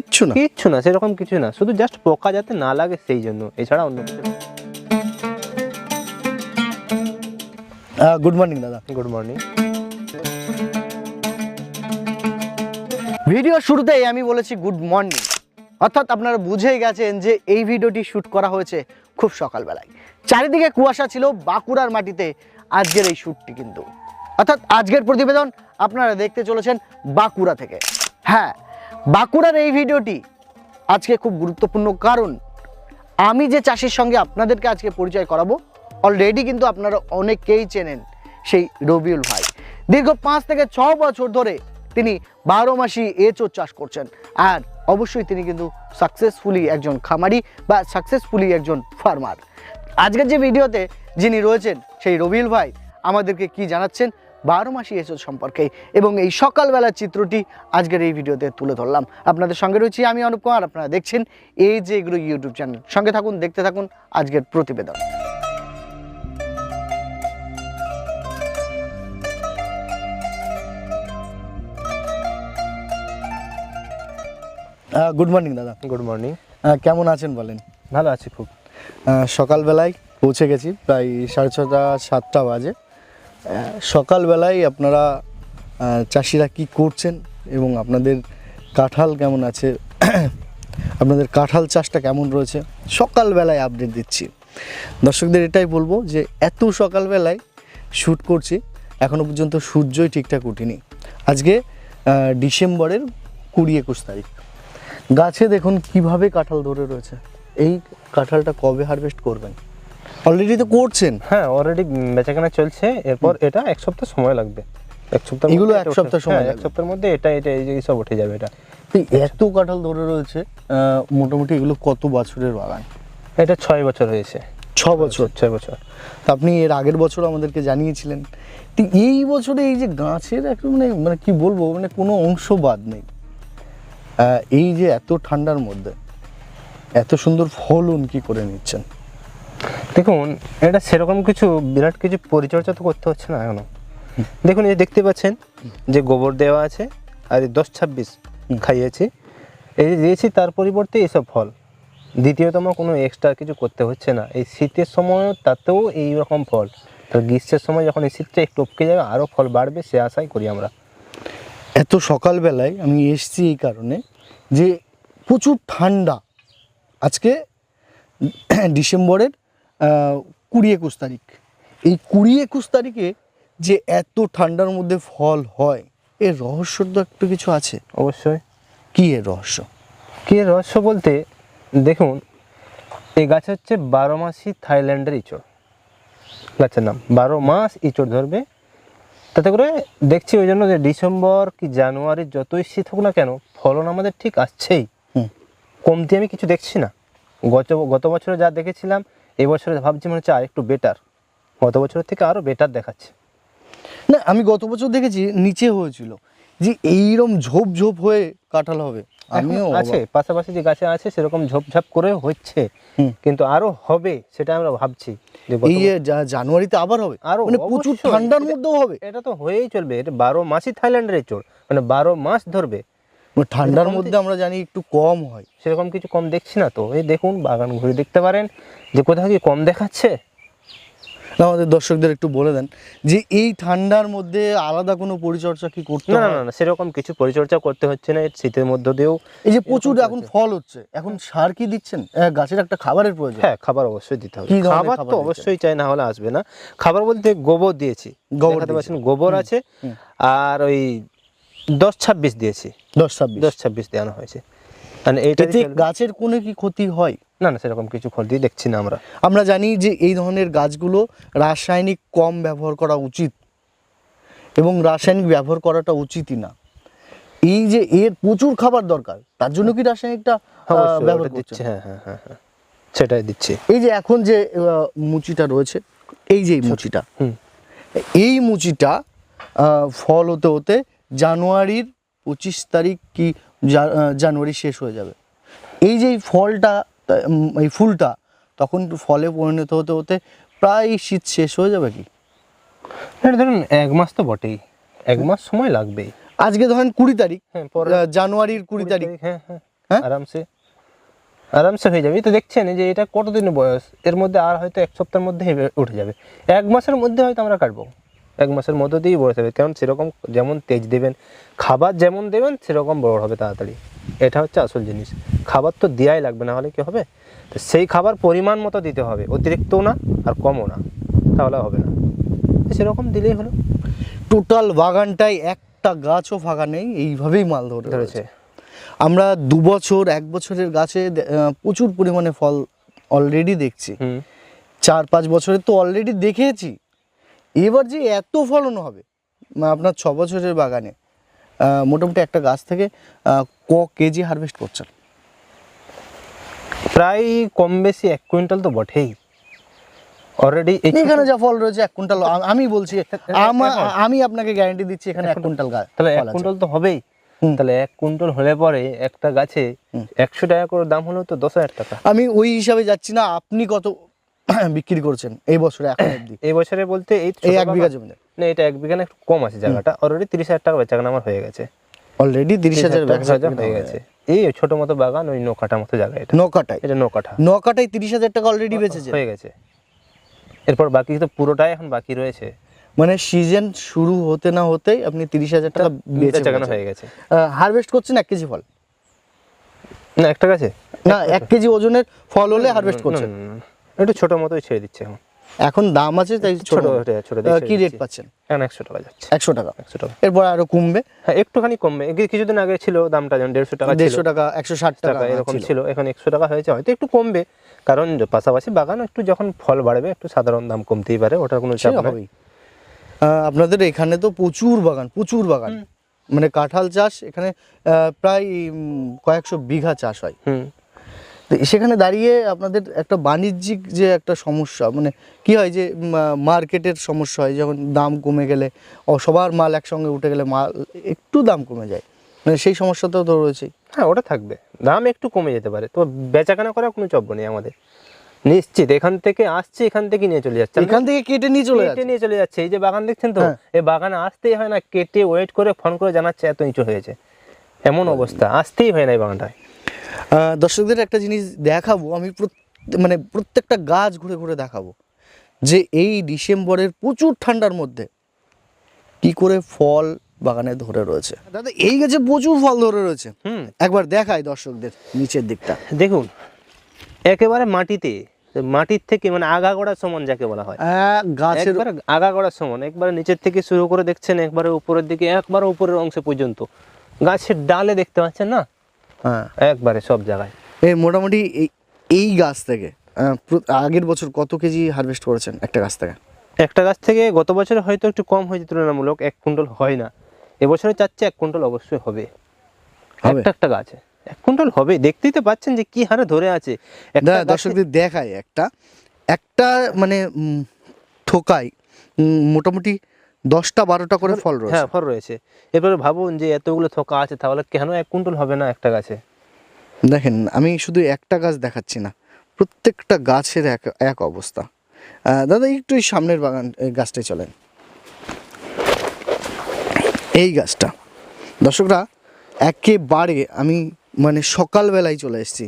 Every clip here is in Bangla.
কিচ্ছু না। কিচ্ছু না সেরকম কিছু না। শুধু জাস্ট পোকা যাতে না লাগে সেই জন্য এছাড়া অন্য কিছু গুড মর্নিং দাদা। গুড মর্নিং ভিডিও শুরুতেই আমি বলেছি গুড মর্নিং অর্থাৎ আপনারা বুঝেই গেছেন যে এই ভিডিওটি শ্যুট করা হয়েছে খুব সকালবেলায়। চারিদিকে কুয়াশা ছিল বাঁকুড়ার মাটিতে। আজকের এই শ্যুটটি কিন্তু। অর্থাৎ আজকের প্রতিবেদন আপনারা দেখতে চলেছেন বাঁকুড়া থেকে। হ্যাঁ বাঁকুড়ার এই ভিডিওটি আজকে খুব গুরুত্বপূর্ণ কারণ আমি যে চাষির সঙ্গে আপনাদেরকে আজকে পরিচয় করাবো অলরেডি কিন্তু আপনারা অনেকেই চেনেন সেই রবিউল ভাই। দীর্ঘ পাঁচ থেকে ছ বছর ধরে তিনি বারো মাসি এঁচো চাষ করছেন। আর অবশ্যই তিনি কিন্তু সাকসেসফুলি একজন খামারি বা সাকসেসফুলি একজন ফার্মার আজকের যে ভিডিওতে যিনি রয়েছেন সেই রবিউল ভাই আমাদেরকে কি জানাচ্ছেন বারো মাসি এঁচো সম্পর্কে। এবং এই সকালবেলার চিত্রটি আজকের এই ভিডিওতে তুলে ধরলাম। আপনাদের সঙ্গে রয়েছি আমি অনুপ কুমার আপনারা দেখছেন এই যে এগুলো ইউটিউব চ্যানেল সঙ্গে থাকুন দেখতে থাকুন আজকের প্রতিবেদন। গুড মর্নিং দাদা। গুড মর্নিং কেমন আছেন বলেন? ভালো আছি খুব। সকালবেলায় পৌঁছে গেছি প্রায় সাড়ে ছটা সাতটা বাজে। সকালবেলায় আপনারা চাষিরা কি করছেন এবং আপনাদের কাঁঠাল কেমন আছে? আপনাদের কাঁঠাল চাষটা কেমন রয়েছে? সকালবেলায় আপডেট দিচ্ছি। দর্শকদের এটাই বলব যে, এত সকালবেলায় শ্যুট করছি এখনও পর্যন্ত সূর্যই ঠিকঠাক উঠিনি। আজকে ডিসেম্বরের কুড়ি একুশ তারিখ। গাছে দেখুন কীভাবে কাঁঠাল ধরে রয়েছে। এই কাঁঠালটা কবে হারভেস্ট করবেন? অলরেডি তো করছেন? হ্যাঁ অলরেডি বেচাকেনা চলছে। এরপর এটা এক সপ্তাহ সময় লাগবে। এক সপ্তাহ এগুলো এক সপ্তাহ সময় এক লাগবে। সপ্তাহের মধ্যে এটা এটা এই যে সব উঠে যাবে এটা। এত কাঁঠাল ধরে রয়েছে মোটামুটি এগুলো কত বছরের বাগান? এটা ছয় বছর হয়েছে। ছ বছর? ছয় বছর। তা আপনি এর আগের বছর আমাদেরকে জানিয়েছিলেন। তো এই বছরে এই যে গাছের একটু মানে মানে কি বলব মানে কোনো অংশ বাদ নেই। এই যে এত ঠান্ডার মধ্যে এত সুন্দর ফলন কি করে নিচ্ছেন? দেখুন, এটা সেরকম কিছু, বিরাট কিছু পরিচর্যা তো করতে হচ্ছে না এখনও। দেখুন, এই দেখতে পাচ্ছেন যে গোবর দেওয়া আছে, আর দশ ছাব্বিশ খাইয়েছি। এই দিয়েছি, তার পরিবর্তে এসব ফল। দ্বিতীয়তম কোনো এক্সট্রা কিছু করতে হচ্ছে না। এই শীতের সময় তাতেও এই রকম ফল। তো গ্রীষ্মের সময় যখন এই শীতটা একটু টপকে যাবে আরও ফল বাড়বে, সে আশাই করি আমরা। এত সকালবেলায় আমি এসছি এই কারণে যে প্রচুর ঠান্ডা। আজকে ডিসেম্বরের কুড়ি একুশ তারিখ। এই কুড়ি একুশ তারিখে যে এত ঠান্ডার মধ্যে ফল হয় এর রহস্য তো একটু কিছু আছে? অবশ্যই। কি এর রহস্য? কি এর রহস্য বলতে দেখুন এই গাছ হচ্ছে বারো মাসি থাইল্যান্ডের ইঁচড়। গাছের নাম বারো মাস ইঁচড় ধরবে। তাতে করে দেখছি ওই জন্য যে ডিসেম্বর কি জানুয়ারি যতই শীত হোক না কেন ফলন আমাদের ঠিক আসছেই। কমতি আমি কিছু দেখছি না। গত গত বছরে যা দেখেছিলাম এই বছরে ভাবছি মনে হচ্ছে আর একটু বেটার গত বছরের থেকে আরও বেটার দেখাচ্ছে। না আমি গত বছর দেখেছি নিচে হয়েছিল যে এইরকম ঝোপ ঝোপ হয়ে কাঁঠাল হবে। আমিও আছে পাশাপাশি যে গাছে আছে সেরকম ঝোপঝাপ করে হচ্ছে। কিন্তু আরও হবে সেটা আমরা ভাবছি। এই জানুয়ারিতে আবার হবে। আরও মানে প্রচুর ঠান্ডার মধ্যেও হবে। এটা তো হয়েই চলবে। এটা বারো মাসই থাইল্যান্ডের চোর মানে বারো মাস ধরবে। ঠান্ডার মধ্যে আমরা জানি একটু কম হয়। সেরকম কিছু কম দেখছি না তো। এই দেখুন বাগান ঘুরে দেখতে পারেন। যে কোথাও কি কম দেখাচ্ছে? আমাদের দর্শকদের একটু বলে দেন যে এই ঠান্ডার মধ্যে আলাদা কোনো পরিচর্যা কি করতে না না সেরকম কিছু পরিচর্যা করতে হচ্ছে না। শীতের মধ্য দিয়েও এই যে প্রচুর এখন ফল হচ্ছে এখন সার কি দিচ্ছেন? গাছের একটা খাবারের প্রয়োজন। হ্যাঁ খাবার অবশ্যই দিতে হবে। খাবার তো অবশ্যই চাই না হলে আসবে না। খাবার বলতে গোবর দিয়েছি। গোবর। গোবর আছে। আর ওই দশ ছাব্বিশ দিয়েছি। দশ ছাব্বিশ। দশ ছাব্বিশ দেওয়ানো হয়েছে। মানে এইটা এতে গাছের কোনো কি ক্ষতি হয়? না না সেরকম কিছু ক্ষতি দেখছি না আমরা। আমরা জানি যে এই ধরনের গাছগুলো রাসায়নিক কম ব্যবহার করা উচিত এবং রাসায়নিক ব্যবহার করাটা উচিতই না। এই যে এর প্রচুর খাবার দরকার তার জন্য কি রাসায়নিকটা ব্যবহার ওটা করছে হ্যাঁ হ্যাঁ হ্যাঁ হ্যাঁ। সেটাই দিচ্ছে। এই যে এখন যে মুচিটা রয়েছে এই যে এই মুচিটা হুম। এই মুচিটা আহ, ফল হতে হতে জানুয়ারির পঁচিশ তারিখ কি জানুয়ারি শেষ হয়ে যাবে। এই যে ফলটা এই ফুলটা তখন ফলে পরিণত হতে হতে প্রায় শীত শেষ হয়ে যাবে কি? এটা ধরুন এক মাস তো বটেই। এক মাস সময় লাগবেই। আজকে ধরেন কুড়ি তারিখ হ্যাঁ জানুয়ারির কুড়ি তারিখ। হ্যাঁ হ্যাঁ হ্যাঁ? আরামসে। আরামসে হয়ে যাবে। এই তো দেখছেন যে এটা কতদিনের বয়স? এর মধ্যে আর হয়তো এক সপ্তাহের মধ্যে উঠে যাবে। এক মাসের মধ্যে হয়তো আমরা কাটবো। এক মাসের মধ্যে দিয়েই বড় যাবে। কারণ সেরকম যেমন তেজ দেবেন খাবার যেমন দেবেন সেরকম বড় হবে তাড়াতাড়ি। এটা হচ্ছে আসল জিনিস। খাবার তো দেওয়াই লাগবে না হলে কি হবে? তো সেই খাবার পরিমাণ মতো দিতে হবে অতিরিক্তও না আর কমও না। তাহলে হবে না। সেরকম দিলেই হলো। টোটাল বাগানটাই একটা গাছও ফাঁকা নেই এইভাবেই মাল ধরে ধরেছে। আমরা দু বছর এক বছরের গাছে প্রচুর পরিমাণে ফল অলরেডি দেখছি। চার পাঁচ বছরের তো অলরেডি দেখেছি। এবার যে এত ফলন হবে আপনার ছ বছরের বাগানে মোটামুটি একটা গাছ থেকে ক কেজি হারভেস্ট করছেন? প্রায় কম বেশি এক কুইন্টাল তো বটেই। অলরেডি এখানে যা ফল রয়েছে এক কুইন্টাল আমি বলছি আমা- আপনাকে গ্যারান্টি দিচ্ছি এখানে এক কুইন্টাল গাছ তাহলে এক কুইন্টাল তো হবেই। তাহলে এক কুইন্টাল হলে পরে একটা গাছে একশো টাকা করে দাম হলেও তো দশ হাজার টাকা। আমি ওই হিসাবে যাচ্ছি না আপনি কত বিক্রি করছেন এই বছরে এখন অবধি। এই বছরে বলতে এই এই এক বিঘা জমিতে? না এটা এক বিঘা না একটু কম আছে জায়গাটা। অলরেডি তিরিশ হাজার টাকা বেচাকেনা আমার হয়ে গেছে। অলরেডি তিরিশ হাজার হয়ে গেছে। এই ছোট মতো বাগান ওই নৌকাটা মতো জায়গা এটা। নকাটাই। এটা নৌকাটা। নকাটাই তিরিশ হাজার টাকা অলরেডি বেঁচেছে। হয়ে গেছে। এরপর বাকি তো পুরোটাই এখন বাকি রয়েছে। মানে সিজন শুরু হতে না হতেই আপনি তিরিশ হাজার টাকা বেঁচে হয়ে গেছে। হারভেস্ট করছেন এক কেজি ফল? না একটা গাছে? না এক কেজি ওজনের ফল হলে হারভেস্ট করছেন। একটু ছোট মতোই ছেড়ে দিচ্ছে এখন। এখন দাম আছে তাই ছোট ছোট। কি রেট পাচ্ছেন? এখন একশো টাকা যাচ্ছে। একশো টাকা। একশো টাকা। এরপর আরও কমবে? হ্যাঁ একটুখানি কমবে। কিছুদিন আগে ছিল দামটা যেমন দেড়শো টাকা ছিল। দেড়শো টাকা একশো ষাট টাকা এরকম ছিল। এখন একশো টাকা হয়েছে হয়তো একটু কমবে। কারণ পাশাপাশি বাগান একটু যখন ফল বাড়বে একটু সাধারণ দাম কমতেই পারে ওটার কোনো চাপ নেই। আপনাদের এখানে তো প্রচুর বাগান প্রচুর বাগান। মানে কাঁঠাল চাষ এখানে প্রায় কয়েকশো বিঘা চাষ হয়। তো সেখানে দাঁড়িয়ে আপনাদের একটা বাণিজ্যিক যে একটা সমস্যা মানে কি হয় যে মার্কেটের সমস্যা হয় যখন দাম কমে গেলে ও সবার মাল একসঙ্গে উঠে গেলে মাল একটু দাম কমে যায়। মানে সেই সমস্যাটাও তো রয়েছেই হ্যাঁ ওটা থাকবে। দাম একটু কমে যেতে পারে। তো বেচাকেনা করার কোনো চাপ নেই আমাদের। নিশ্চিত এখান থেকে আসছে এখান থেকে নিয়ে চলে যাচ্ছে। এখান থেকে কেটে নিয়ে চলে কেটে যাচ্ছে। নিয়ে চলে যাচ্ছে। এই যে বাগান দেখছেন তো হ্যাঁ। এই বাগানে আসতেই হয় না কেটে ওয়েট করে ফোন করে জানাচ্ছে এত নিচু হয়েছে। এমন অবস্থা আসতেই হয় না এই বাগানটায় দর্শকদের একটা জিনিস দেখাবো আমি মানে প্রত্যেকটা গাছ ঘুরে ঘুরে দেখাবো যে এই ডিসেম্বরের প্রচুর ঠান্ডার মধ্যে কি করে ফল বাগানে ধরে রয়েছে। দাদা এই গাছে প্রচুর ফল ধরে রয়েছে। হুম। একবার দেখাই দর্শকদের নিচের দিকটা। দেখুন একেবারে মাটিতে মাটির থেকে মানে আগা আগাগোড়া সমান যাকে বলা হয়। গাছের একবারে আগাগোড়া সমান একবারে নিচের থেকে শুরু করে দেখছেন একবারে উপরের দিকে একবারে উপরের অংশ পর্যন্ত। গাছের ডালে দেখতে পাচ্ছেন না? হ্যাঁ। একবারে সব জায়গায়। এই মোটামুটি এই গাছ থেকে আগের বছর কত কেজি হারভেস্ট করেছেন একটা গাছ থেকে? একটা গাছ থেকে গত বছরে হয়তো একটু কম হয়েছে তুলনামূলক এক কুইন্টাল হয় না। এবছরে চাচ্ছে এক কুইন্টল অবশ্যই হবে? একটা একটা গাছে। এক কুইন্টল হবে। দেখতেই তো পাচ্ছেন যে কি হারে ধরে আছে। একটা দর্শকদের দেখায় একটা। একটা মানে থোকায় মোটামুটি দশটা বারোটা করে ফল রয়েছে। হ্যাঁ ফল রয়েছে। এরপরে ভাবুন যে এতগুলো থোকা আছে তাহলে কেন এক কুইন্টাল হবে না একটা গাছে? দেখেন আমি শুধু একটা গাছ দেখাচ্ছি না প্রত্যেকটা গাছের এক এক অবস্থা। দাদা একটু এই সামনের বাগান এই গাছটায় চলেন। এই গাছটা দর্শকরা একেবারে আমি মানে সকালবেলায় চলে এসেছি।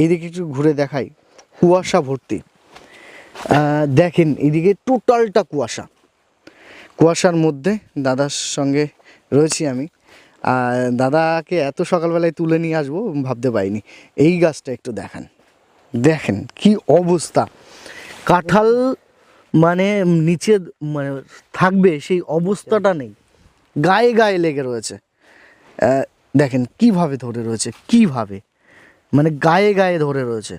এইদিকে একটু ঘুরে দেখাই কুয়াশা ভর্তি। দেখেন এদিকে টোটালটা কুয়াশা। কুয়াশার মধ্যে দাদার সঙ্গে রয়েছি আমি। আর দাদাকে এত সকালবেলায় তুলে নিয়ে আসব ভাবতে পারিনি। এই গাছটা একটু দেখান। দেখেন কি অবস্থা। কাঁঠাল মানে নিচে মানে থাকবে সেই অবস্থাটা নেই। গায়ে গায়ে লেগে রয়েছে। দেখেন কীভাবে ধরে রয়েছে, কীভাবে? মানে গায়ে গায়ে ধরে রয়েছে।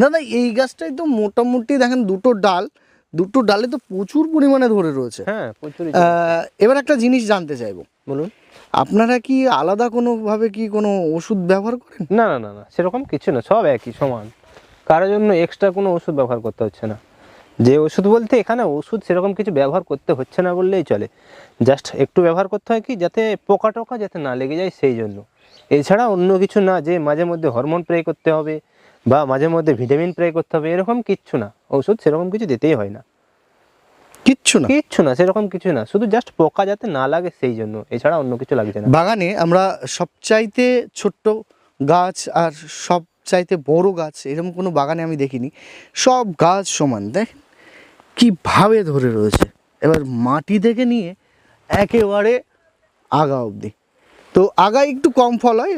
দাদা, এই গাছটাই তো মোটামুটি দেখেন দুটো ডাল। দুটো ডালে তো প্রচুর পরিমাণে ধরে রয়েছে। হ্যাঁ এবার একটা জিনিস জানতে চাইব। বলুন। আপনারা কি আলাদা কোনোভাবে কি কোনো ওষুধ ব্যবহার করেন? না না না না সেরকম কিছু না সব একই সমান। কারোর জন্য এক্সট্রা কোনো ওষুধ ব্যবহার করতে হচ্ছে না। যে ওষুধ বলতে এখানে ওষুধ সেরকম কিছু ব্যবহার করতে হচ্ছে না বললেই চলে। জাস্ট একটু ব্যবহার করতে হয় কি যাতে পোকা টোকা যাতে না লেগে যায় সেই জন্য। এছাড়া অন্য কিছু না যে মাঝে মধ্যে হরমোন স্প্রে করতে হবে বা মাঝে মধ্যে ভিটামিন স্প্রে করতে হবে এরকম কিচ্ছু না। ওষুধ সেরকম কিছু দিতেই হয় না। কিচ্ছু না? কিচ্ছু না সেরকম কিছু না। শুধু জাস্ট পোকা যাতে না লাগে সেই জন্য এছাড়া অন্য কিছু লাগছে না। বাগানে আমরা সবচাইতে ছোট্ট গাছ আর সব চাইতে বড় গাছ এরকম কোনো বাগানে আমি দেখিনি। সব গাছ সমান দেখ। কীভাবে ধরে রয়েছে। এবার মাটি থেকে নিয়ে একেবারে আগা অবধি। তো আগা একটু কম ফল হয়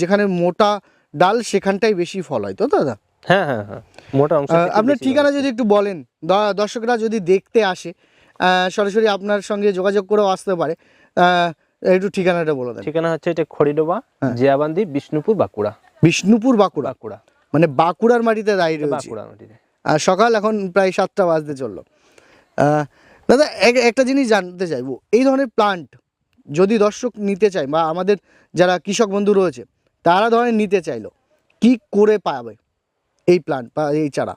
যেখানে মোটা ডাল সেখানটাই বেশি ফল হয় তো দাদা? হ্যাঁ হ্যাঁ হ্যাঁ মোটা অংশ আপনার ঠিকানা যদি একটু বলেন দর্শকরা যদি দেখতে আসে সরাসরি আপনার সঙ্গে যোগাযোগ করেও আসতে পারে একটু ঠিকানাটা বলে দেন। ঠিকানা হচ্ছে এটা খড়িডোবা হ্যাঁ। জিয়াবান্দি বিষ্ণুপুর বাঁকুড়া। বিষ্ণুপুর বাঁকুড়া? বাঁকুড়া। মানে বাঁকুড়ার মাটিতে দাঁড়িয়ে রয়েছে। বাঁকুড়া মাটিতে। আর সকাল এখন প্রায় সাতটা বাজতে চলল। দাদা এক- একটা জিনিস জানতে চাইব। এই ধরনের প্লান্ট যদি দর্শক নিতে চায় বা আমাদের যারা কৃষক বন্ধু রয়েছে তারা ধরেন নিতে চাইলো। কি করে পাবে এই বা এই চারা?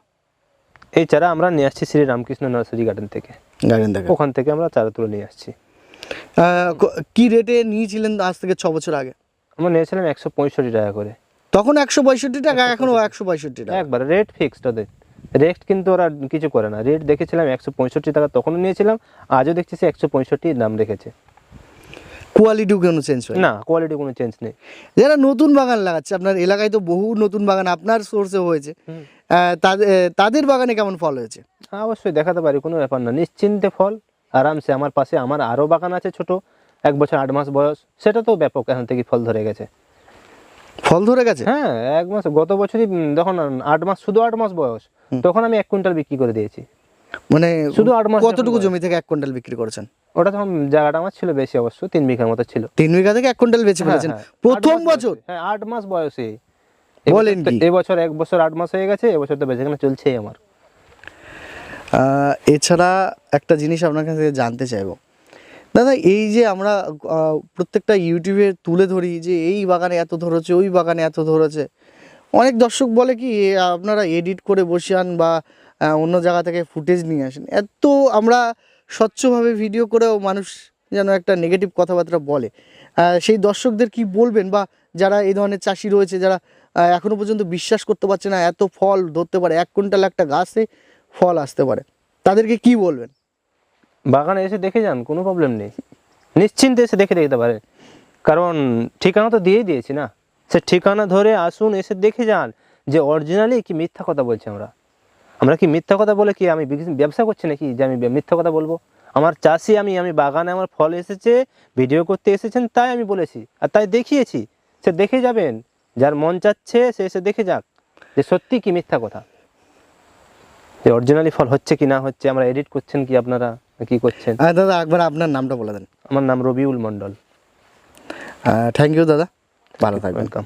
এই চারা আমরা নিয়ে আসছি শ্রী রামকৃষ্ণ নার্সারি গার্ডেন থেকে। গার্ডেন থেকে। ওখান থেকে আমরা চারা তুলে নিয়ে আসছি। ক- রেটে নিয়েছিলেন আজ থেকে ছ বছর আগে? আমরা নিয়েছিলাম একশো পঁয়ষট্টি টাকা করে। তখন একশো পঁয়ষট্টি টাকা এখনও একশো পঁয়ষট্টি টাকা। একবার রেট ফিক্সড ওদের। রেট কিন্তু ওরা কিছু করে না। রেট দেখেছিলাম একশো পঁয়ষট্টি টাকা তখনও নিয়েছিলাম আজও দেখছি সে একশো পঁয়ষট্টি দাম রেখেছে। কোয়ালিটিও কোনো চেঞ্জ হয় না। কোয়ালিটি কোনো চেঞ্জ নেই। যারা নতুন বাগান লাগাচ্ছে আপনার এলাকায় তো বহু নতুন বাগান আপনার সোর্সে হয়েছে। তাদের তাদের বাগানে কেমন ফল হয়েছে? হ্যাঁ, অবশ্যই দেখাতে পারি কোনো ব্যাপার না। নিশ্চিন্তে ফল আরামসে। আমার পাশে আমার আরও বাগান আছে ছোট এক বছর আট মাস বয়স সেটা তো ব্যাপক এখন থেকে ফল ধরে গেছে। ফল ধরে গেছে? হ্যাঁ এক মাস গত বছরই যখন আট মাস শুধু আট মাস বয়স তখন আমি এক কুইন্টাল বিক্রি করে দিয়েছি। মানে শুধু আট মাস কতটুকু জমি থেকে এক কুইন্টাল বিক্রি করেছেন? ওটা তখন জায়গাটা আমার ছিল বেশি অবশ্য তিন বিঘার মতো ছিল। তিন বিঘা থেকে এক কুইন্টাল বেচে ফেলেছেন? হ্যাঁ, হ্যাঁ। প্রথম বছর? হ্যাঁ আট মাস বয়সে। বলেন কি? এবছর এক বছর আট মাস হয়ে গেছে এবছর তো বেচাকেনা চলছেই আমার। এছাড়া একটা জিনিস আপনার কাছে জানতে চাইব। দাদা এই যে আমরা প্রত্যেকটা ইউটিউবে তুলে ধরি যে এই বাগানে এত ধরেছে ওই বাগানে এত ধরেছে। অনেক দর্শক বলে কি আপনারা এডিট করে বসিয়ান বা আহ, অন্য জায়গা থেকে ফুটেজ নিয়ে আসেন। এত আমরা স্বচ্ছভাবে ভিডিও করেও মানুষ যেন একটা নেগেটিভ কথাবার্তা বলে। সেই দর্শকদের কি বলবেন? বা যারা এই ধরনের চাষি রয়েছে যারা আহ, এখনও পর্যন্ত বিশ্বাস করতে পারছে না এত ফল ধরতে পারে এক কুইন্টাল একটা গাছে ফল আসতে পারে তাদেরকে কি বলবেন? বাগানে এসে দেখে যান কোনো প্রবলেম নেই। নিশ্চিন্তে এসে দেখে দেখতে পারে। কারণ ঠিকানা তো দিয়েই দিয়েছি না। সে ঠিকানা ধরে আসুন এসে দেখে যান যে অরিজিনালি কি মিথ্যা কথা বলছি আমরা। আমরা কি মিথ্যা কথা বলে কি আমি ব্যবসা করছি নাকি যে আমি মিথ্যা কথা বলব? আমার চাষি আমি আমি বাগানে আমার ফল এসেছে ভিডিও করতে এসেছেন তাই আমি বলেছি। আর তাই দেখিয়েছি। সে দেখে যাবেন। যার মন চাচ্ছে সে এসে দেখে যাক যে সত্যি কি মিথ্যা কথা। যে অরিজিনালি ফল হচ্ছে কি না হচ্ছে আমরা এডিট করছেন কি আপনারা? কি করছেন? দাদা একবার আপনার নামটা বলে দেন। আমার নাম রবিউল মন্ডল থ্যাংক ইউ দাদা। ভালো থাকবেন। ওয়েলকাম